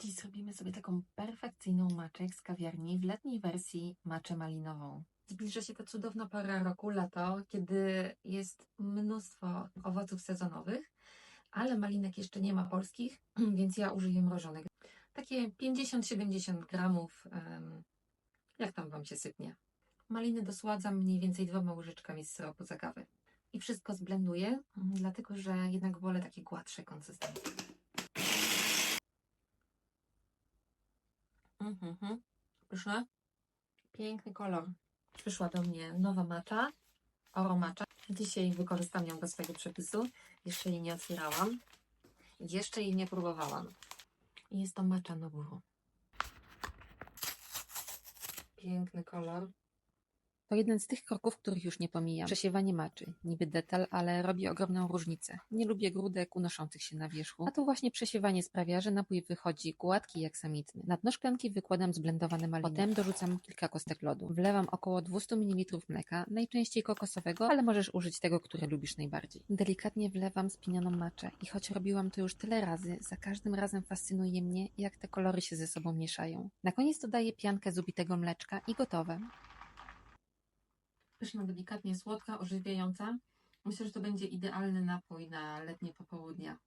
Dziś zrobimy sobie taką perfekcyjną maczę z kawiarni w letniej wersji maczę malinową. Zbliża się ta cudowna pora roku, lato, kiedy jest mnóstwo owoców sezonowych, ale malinek jeszcze nie ma polskich, więc ja użyję mrożonych. Takie 50-70 gramów, jak tam Wam się sypnie. Maliny dosładzam mniej więcej dwoma łyżeczkami z syropu z agawy. I wszystko zblenduję, mm, dlatego że jednak wolę takie gładsze konsystencje. Mhm. Pyszne. Piękny kolor. Przyszła do mnie nowa macza, oro macza. Dzisiaj wykorzystam ją do swojego przepisu. Jeszcze jej nie otwierałam. Jeszcze jej nie próbowałam. Jest to macza Noburu. Piękny kolor. To jeden z tych kroków, których już nie pomijam. Przesiewanie maczy. Niby detal, ale robi ogromną różnicę. Nie lubię grudek unoszących się na wierzchu, a to właśnie przesiewanie sprawia, że napój wychodzi gładki jak samitny. Na dno szklanki wykładam zblendowane maliny. Potem dorzucam kilka kostek lodu. Wlewam około 200 ml mleka, najczęściej kokosowego, ale możesz użyć tego, które lubisz najbardziej. Delikatnie wlewam spinioną maczę i choć robiłam to już tyle razy, za każdym razem fascynuje mnie, jak te kolory się ze sobą mieszają. Na koniec dodaję piankę z ubitego mleczka i gotowe. Pyszna, delikatnie słodka, orzeźwiająca. Myślę, że to będzie idealny napój na letnie popołudnia.